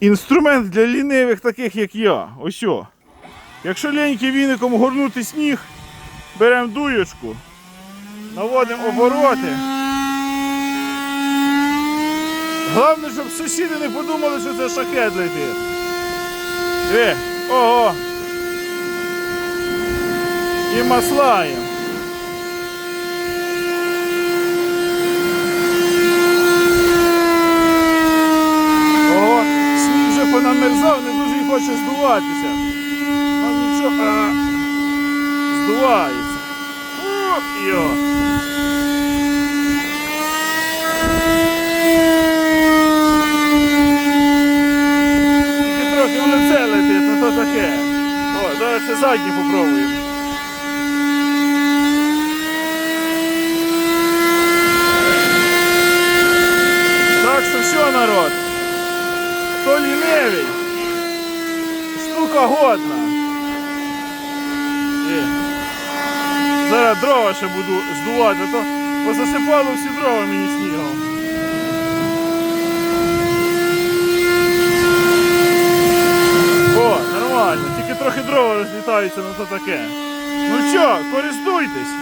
Інструмент для лінивих таких, як я. Ось. о. Якщо ліньки віником горнути сніг, беремо дуєчку, наводимо обороти. Головне, щоб сусіди не подумали, що це шахет летить. Диви, ого. І маслаємо. Ого, сніг вже не дуже й хоче здуватися. Ну нічого, а, здувається. О, йо. Тільки трохи в лице летить, ну то таке. О, зараз ще задні попробуємо. Так що все, народ. Хто лінивий, штука годна. Зараз дрова ще буду здувати, а то позасипало всі дрова мені снігом. О, нормально, тільки трохи дрова розлітаються, ну то таке. Ну що, користуйтесь.